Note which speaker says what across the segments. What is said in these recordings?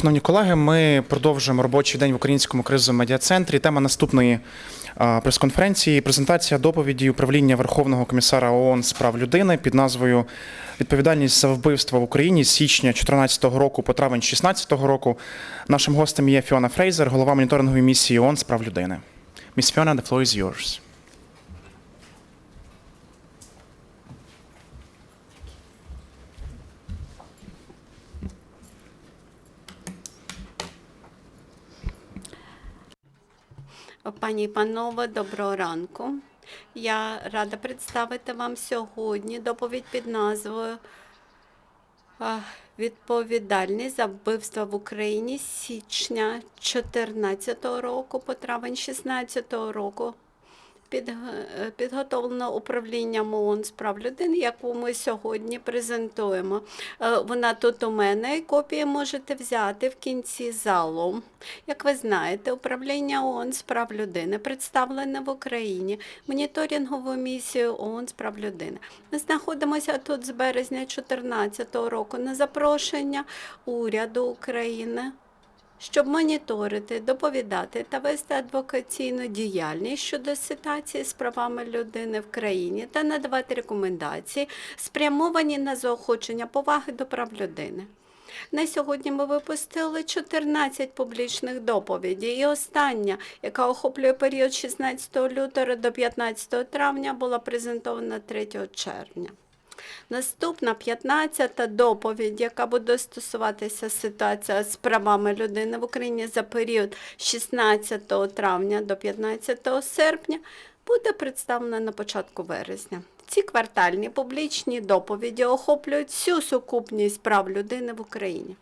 Speaker 1: Шановні колеги, ми продовжуємо робочий день в українському кризовому медіа-центрі. Тема наступної прес-конференції презентація доповіді управління Верховного комісара ООН з прав людини під назвою Відповідальність за вбивства в Україні з січня 2014 року по травень 2016 року. Нашим гостем є Фіона Фрейзер, голова моніторингової місії ООН з прав людини. Міс Фіона, the floor is yours.
Speaker 2: Пані і панове, доброго ранку. Я рада представити вам сьогодні доповідь під назвою Відповідальність за вбивства в Україні січня 2014 року по травень 2016 року. Під, е, підготовлено управлінням ООН з прав людини, яку ми сьогодні презентуємо. Е, Вона тут у мене, і копії можете взяти в кінці залу. Як ви знаєте, управління ООН з прав людини представлене в Україні моніторинговою місією ООН з прав людини. Ми знаходимося тут з березня 2014 року на запрошення уряду України щоб моніторити, доповідати та вести адвокаційну діяльність щодо ситуації з правами людини в країні та надавати рекомендації, спрямовані на заохочення поваги до прав людини. На сьогодні ми випустили 14 публічних доповідей, і остання, яка охоплює період 16 лютого до 15 травня, була презентована 3 червня. Наступна 15-та доповідь, яка буде стосуватися ситуація з правами людини в Україні за період 16 травня до 15 серпня, буде представлена на початку вересня. Ці квартальні публічні доповіді охоплюють всю сукупність прав людини в Україні.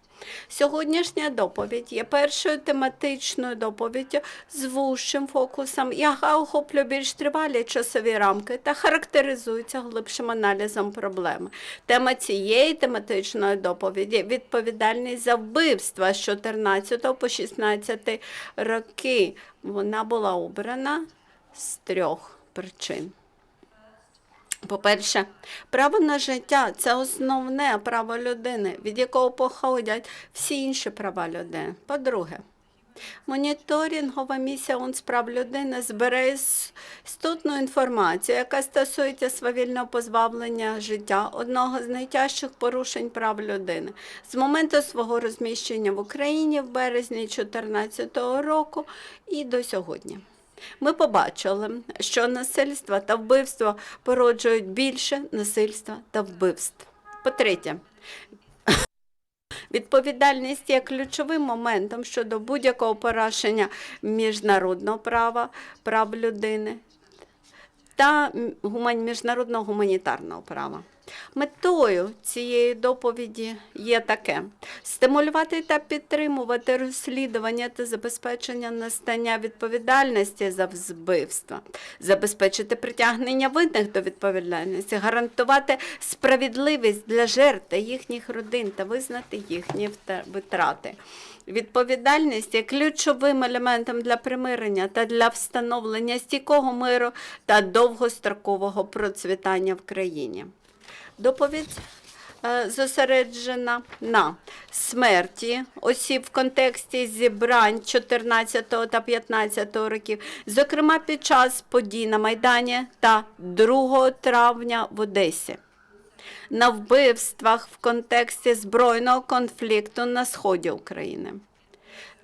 Speaker 2: Сьогоднішня доповідь є першою тематичною доповіддю з вужчим фокусом, яка охоплює більш тривалі часові рамки та характеризується глибшим аналізом проблеми. Тема цієї тематичної доповіді відповідальність за вбивства з 14 по 16 роки. Вона була обрана з трьох причин. По-перше, право на життя це основне право людини, від якого походять всі інші права людини. По-друге, моніторингова місія ООН з прав людини збере істотну інформацію, яка стосується свавільного позбавлення життя одного з найтяжчих порушень прав людини. З моменту свого розміщення в Україні в березні 2014 року і до сьогодні. Ми побачили, що насильство та вбивство породжують більше насильства та вбивств. По-третє, відповідальність є ключовим моментом щодо будь-якого порушення міжнародного права, прав людини та міжнародного гуманітарного права. Метою цієї доповіді є таке: стимулювати та підтримувати розслідування та забезпечення настання відповідальності за вбивства, забезпечити притягнення винних до відповідальності, гарантувати справедливість для жертв та їхніх родин та визнати їхні витрати. Відповідальність є ключовим елементом для примирення та для встановлення стійкого миру та довгострокового процвітання в країні. Доповідь е, зосереджена на смерті осіб в контексті зібрань 14 та 15 років, зокрема під час подій на Майдані та 2 травня в Одесі. На вбивствах в контексті збройного конфлікту на сході України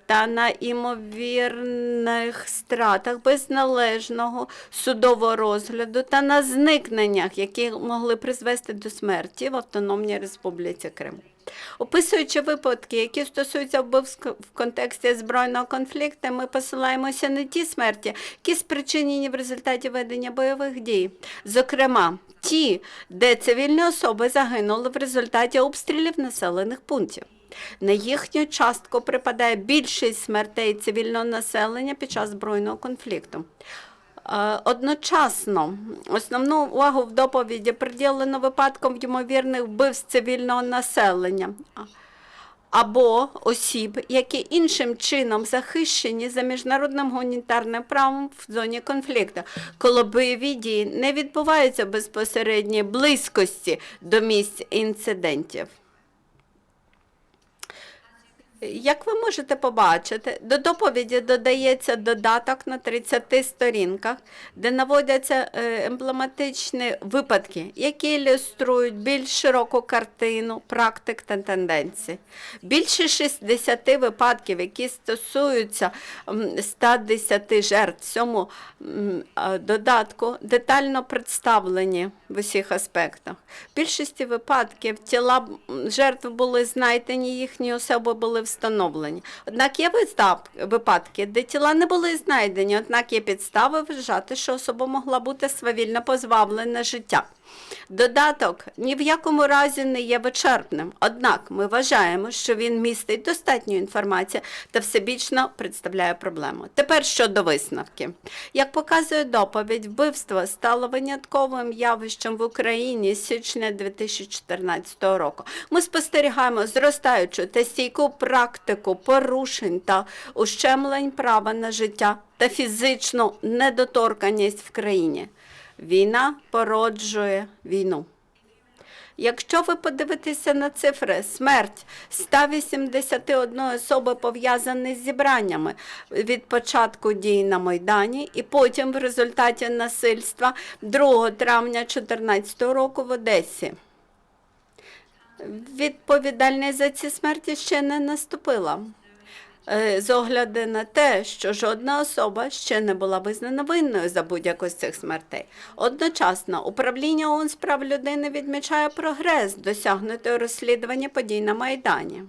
Speaker 2: та на імовірних стратах без належного судового розгляду та на зникненнях, які могли призвести до смерті в Автономній Республіці Крим. Описуючи випадки, які стосуються вбивств в контексті збройного конфлікту, ми посилаємося на ті смерті, які спричинені в результаті ведення бойових дій. Зокрема, ті, де цивільні особи загинули в результаті обстрілів населених пунктів. На їхню частку припадає більшість смертей цивільного населення під час збройного конфлікту. Е, Одночасно основну увагу в доповіді приділено випадкам ймовірних вбивств цивільного населення або осіб, які іншим чином захищені за міжнародним гуманітарним правом в зоні конфлікту, коли бойові дії не відбуваються в безпосередній близькості до місць інцидентів. Як ви можете побачити, до доповіді додається додаток на 30 сторінках, де наводяться е, емблематичні випадки, які ілюструють більш широку картину практик та тенденцій. Більше 60 випадків, які стосуються 110 жертв в цьому додатку, детально представлені в усіх аспектах. В більшості випадків тіла жертв були знайдені, їхні особи були встановлені. Однак є випадки, де тіла не були знайдені, однак є підстави вважати, що особа могла бути свавільно позбавлена життя. Додаток ні в якому разі не є вичерпним, однак ми вважаємо, що він містить достатньо інформації та всебічно представляє проблему. Тепер щодо висновків. Як показує доповідь, вбивство стало винятковим явищем в Україні з січня 2014 року. Ми спостерігаємо зростаючу та стійку практику порушень та ущемлень права на життя та фізичну недоторканність в країні. Війна породжує війну. Якщо ви подивитеся на цифри, смерть 181 особи пов'язані з зібраннями від початку дій на Майдані і потім в результаті насильства 2 травня 2014 року в Одесі. Відповідальність за ці смерті ще не наступила. Е, З огляду на те, що жодна особа ще не була визнана винною за будь-яку з цих смертей. Одночасно, управління ООН з прав людини відмічає прогрес, досягнутий у розслідуванні подій на Майдані.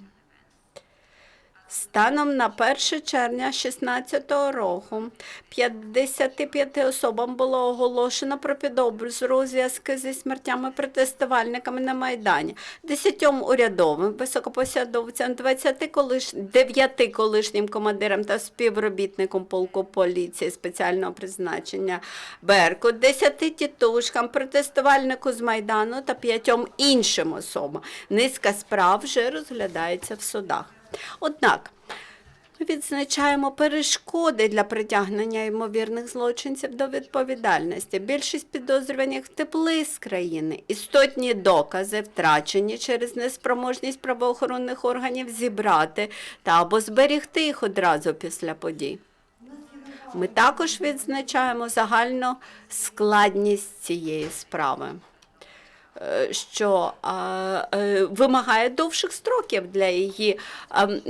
Speaker 2: Станом на 1 червня 2016 року 55 особам було оголошено про підозру у зв'язку зі смертями протестувальниками на Майдані, 10 урядовим високопосадовцям, 20 колиш... 9 колишнім командирам та співробітникам полку поліції спеціального призначення Берку, 10 тітушкам, протестувальнику з Майдану та 5 іншим особам. Низка справ вже розглядається в судах. Однак відзначаємо перешкоди для притягнення ймовірних злочинців до відповідальності. Більшість підозрюваних втекли з країни. Істотні докази втрачені через неспроможність правоохоронних органів зібрати та або зберігти їх одразу після подій. Ми також відзначаємо загальну складність цієї справи що е, вимагає довших строків для її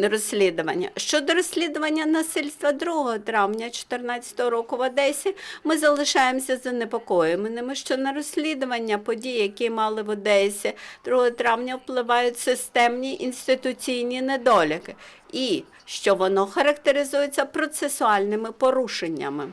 Speaker 2: розслідування. Щодо розслідування насильства 2 травня 2014 року в Одесі, ми залишаємося занепокоєними, що на розслідування подій, які мали в Одесі 2 травня, впливають системні інституційні недоліки, і що воно характеризується процесуальними порушеннями.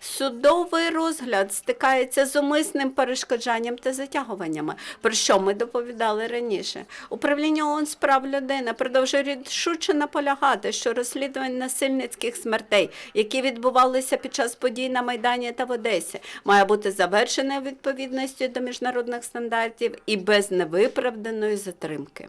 Speaker 2: Судовий розгляд стикається з умисним перешкоджанням та затягуваннями, про що ми доповідали раніше. Управління ООН з прав людини продовжує рішуче наполягати, що розслідування насильницьких смертей, які відбувалися під час подій на Майдані та в Одесі, має бути завершене відповідності до міжнародних стандартів і без невиправданої затримки.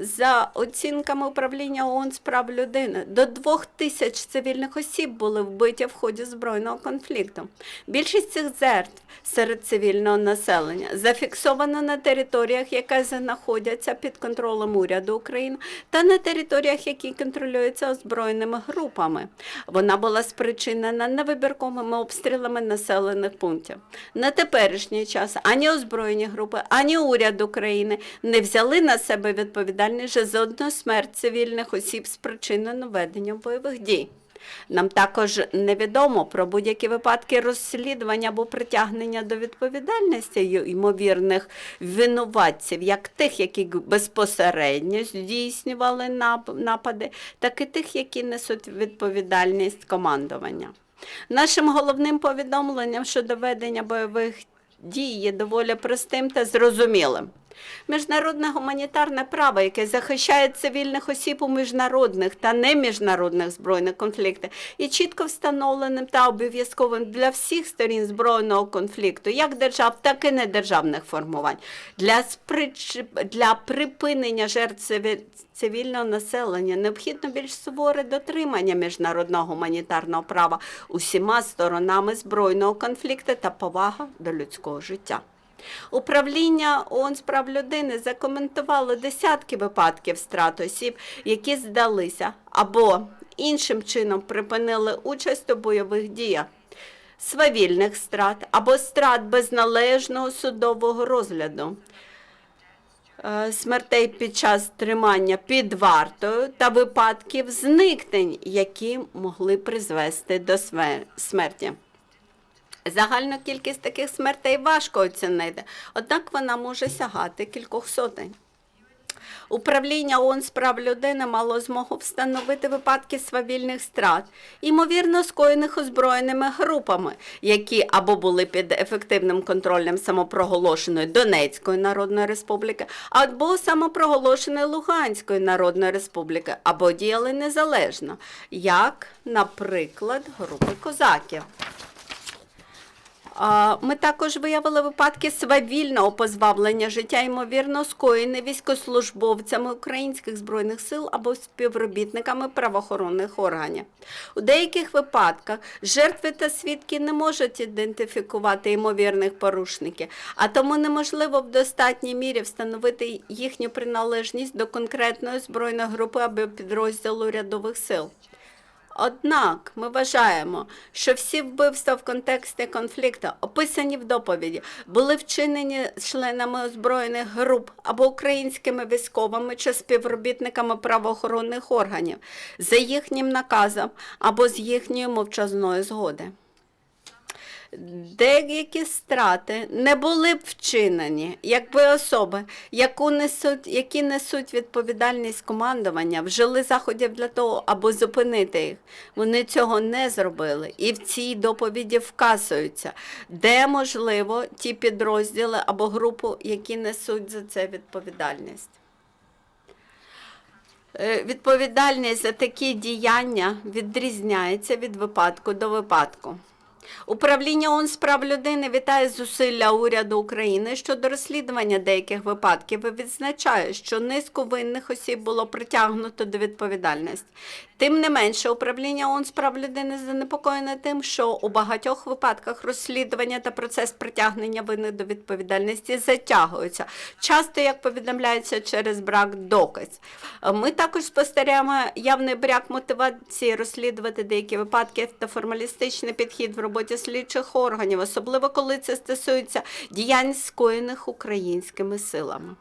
Speaker 2: За оцінками управління ООН з прав людини, до двох тисяч цивільних осіб були вбиті в ході збройного конфлікту. Більшість цих жертв серед цивільного населення зафіксовано на територіях, які знаходяться під контролем уряду України, та на територіях, які контролюються озброєними групами. Вона була спричинена невибірковими обстрілами населених пунктів. На теперішній час ані озброєні групи, ані уряд України не взяли на себе відповідальність за одну смерть цивільних осіб, спричинену веденням бойових дій. Нам також невідомо про будь-які випадки розслідування або притягнення до відповідальності ймовірних винуватців, як тих, які безпосередньо здійснювали напади, так і тих, які несуть відповідальність командування. Нашим головним повідомленням щодо ведення бойових дій є доволі простим та зрозумілим. Міжнародне гуманітарне право, яке захищає цивільних осіб у міжнародних та неміжнародних збройних конфліктах, є чітко встановленим та обов'язковим для всіх сторін збройного конфлікту, як держав, так і недержавних формувань. Для, сприч... для припинення жертв цивільного населення необхідно більш суворе дотримання міжнародного гуманітарного права усіма сторонами збройного конфлікту та повага до людського життя. Управління ООН з прав людини закоментувало десятки випадків страт осіб, які здалися або іншим чином припинили участь у бойових діях, свавільних страт або страт без належного судового розгляду. е, Смертей під час тримання під вартою та випадків зникнень, які могли призвести до смерті. Загальну кількість таких смертей важко оцінити, однак вона може сягати кількох сотень. Управління ООН з прав людини мало змогу встановити випадки свавільних страт, ймовірно скоєних озброєними групами, які або були під ефективним контролем самопроголошеної Донецької Народної Республіки, або самопроголошеної Луганської Народної Республіки, або діяли незалежно, як, наприклад, групи козаків. Ми також виявили випадки свавільного позбавлення життя, ймовірно, скоєне військослужбовцями українських збройних сил або співробітниками правоохоронних органів. У деяких випадках жертви та свідки не можуть ідентифікувати ймовірних порушників, а тому неможливо в достатній мірі встановити їхню приналежність до конкретної збройної групи або підрозділу рядових сил. Однак ми вважаємо, що всі вбивства в контексті конфлікту, описані в доповіді, були вчинені членами озброєних груп або українськими військовими чи співробітниками правоохоронних органів за їхнім наказом або з їхньої мовчазної згоди. Деякі страти не були б вчинені, якби особи, яку несуть, які несуть відповідальність командування, вжили заходів для того, аби зупинити їх. Вони цього не зробили. І в цій доповіді вказуються, де можливо ті підрозділи або групу, які несуть за це відповідальність. Е, Відповідальність за такі діяння відрізняється від випадку до випадку. Управління ООН з прав людини вітає зусилля уряду України щодо розслідування деяких випадків і відзначає, що низку винних осіб було притягнуто до відповідальності. Тим не менше, управління ООН з прав людини занепокоєне тим, що у багатьох випадках розслідування та процес притягнення винних до відповідальності затягуються, часто, як повідомляється, через брак доказів. Ми також спостерігаємо явний брак мотивації розслідувати деякі випадки та формалістичний підхід в роботі слідчих органів, особливо коли це стосується діянь, скоєних українськими силами.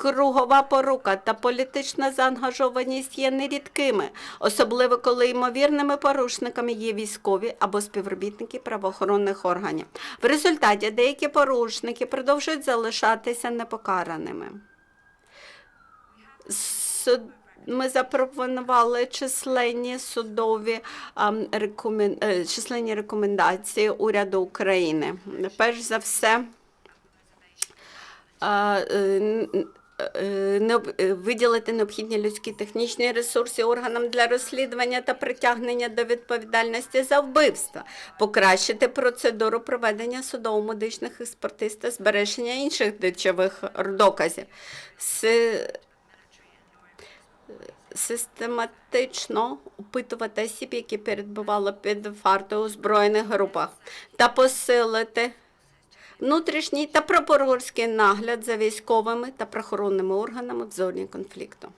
Speaker 2: Кругова порука та політична заангажованість є нерідкими, особливо коли ймовірними порушниками є військові або співробітники правоохоронних органів. В результаті деякі порушники продовжують залишатися непокараними. Ми запропонували численні судові е, численні рекомендації уряду України. Перш за все, е, виділити необхідні людські технічні ресурси органам для розслідування та притягнення до відповідальності за вбивства, покращити процедуру проведення судово-медичних експертиз та збереження інших речових доказів. Систематично опитувати осіб, які перебували під вартою у збройних групах, та посилити внутрішній та прокурорський нагляд за військовими та прохоронними органами в зоні конфлікту.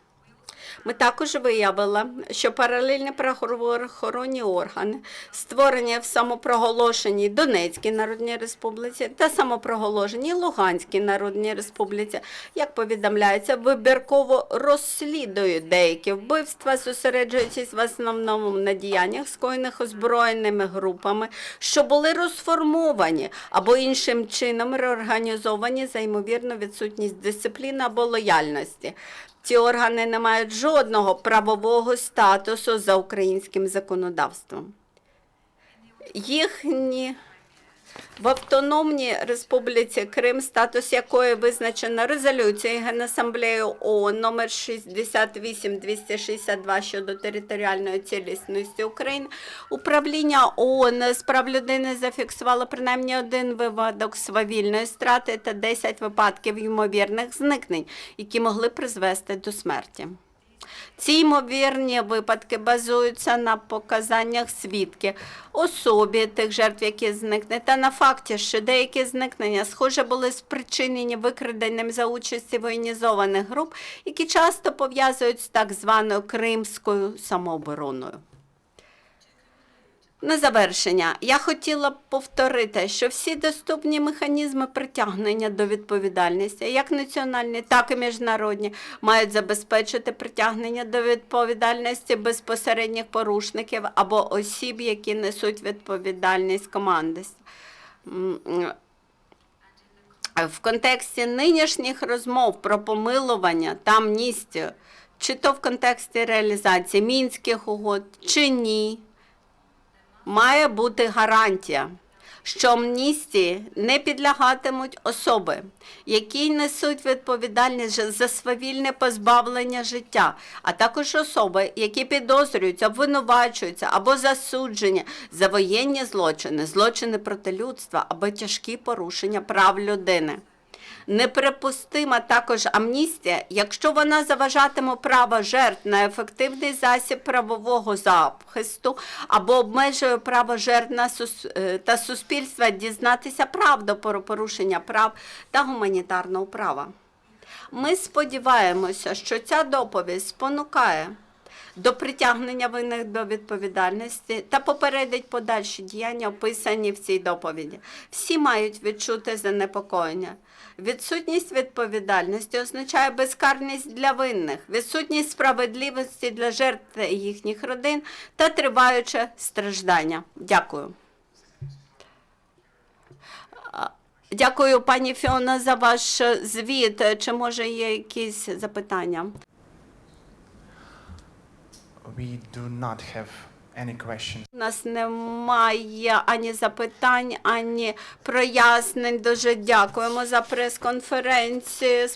Speaker 2: Ми також виявили, що паралельні правоохоронні органи, створені в самопроголошеній Донецькій Народній Республіці та самопроголошеній Луганській Народній Республіці, як повідомляється, вибірково розслідують деякі вбивства, зосереджуючись в основному на діяннях, скоєних озброєними групами, що були розформовані або іншим чином реорганізовані за ймовірну відсутність дисципліни або лояльності. Ці органи не мають жодного правового статусу за українським законодавством. Їхні в Автономній Республіці Крим, статус якої визначено резолюцією Генасамблеї ООН номер 68-262 щодо територіальної цілісності України, управління ООН з прав людини зафіксувало принаймні один випадок свавільної страти та 10 випадків ймовірних зникнень, які могли призвести до смерті. Ці ймовірні випадки базуються на показаннях свідків, особі тих жертв, які зникли, та на факті, що деякі зникнення, схоже, були спричинені викраденням за участі воєнізованих груп, які часто пов'язують з так званою Кримською самообороною. На завершення я хотіла б повторити, що всі доступні механізми притягнення до відповідальності, як національні, так і міжнародні, мають забезпечити притягнення до відповідальності безпосередніх порушників або осіб, які несуть відповідальність команди. В контексті нинішніх розмов про помилування та амністію, чи то в контексті реалізації мінських угод, чи ні, має бути гарантія, що амністії не підлягатимуть особи, які несуть відповідальність за свавільне позбавлення життя, а також особи, які підозрюються, обвинувачуються або засуджені за воєнні злочини, злочини проти людства або тяжкі порушення прав людини. Неприпустима також амністія, якщо вона заважатиме право жертв на ефективний засіб правового захисту або обмежує право жертв е, та суспільства дізнатися правду про порушення прав та гуманітарного права. Ми сподіваємося, що ця доповідь спонукає до притягнення винних до відповідальності та попередить подальші діяння, описані в цій доповіді. Всі мають відчути занепокоєння. Відсутність відповідальності означає безкарність для винних, відсутність справедливості для жертв їхніх родин та триваюче страждання. Дякую. Дякую, пані Фіона, за ваш звіт. Чи може є якісь запитання?
Speaker 1: We do not have.
Speaker 2: У нас немає ані запитань, ані прояснень. Дуже дякуємо за прес-конференцію.